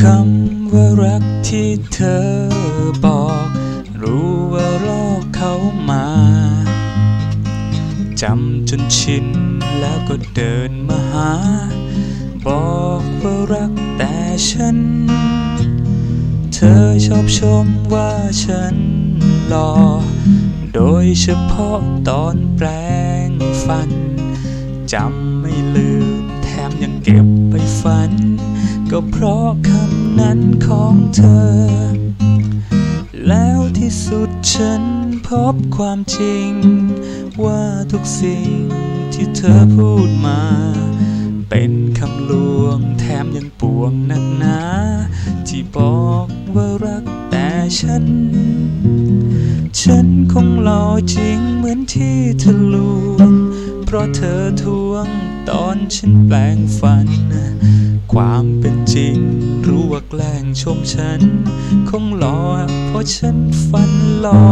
คำว่ารักที่เธอบอก รู้ว่าลอกเขามาจำจนชินแล้วก็เดินมาหา บอกว่ารักแต่ฉัน เธอชอบชมว่าฉันหล่อโดยเฉพาะตอนแปลงฟันจำไม่ลืม ก็เพราะคำนั้นของเธอ แล้วที่สุดฉันพบความจริง ว่าทุกสิ่งที่เธอพูดมา เป็นคำลวงแถมยังปวงหนักหนาที่บอกว่ารักแต่ฉัน ฉันคงหล่อจริงเหมือนที่เธอลวง เพราะเธอทวงตอนฉันแปลงฟัน ความเป็นจริง รู้ว่าแกล้งชมฉัน คงหลอเพราะฉันฝันหล่อ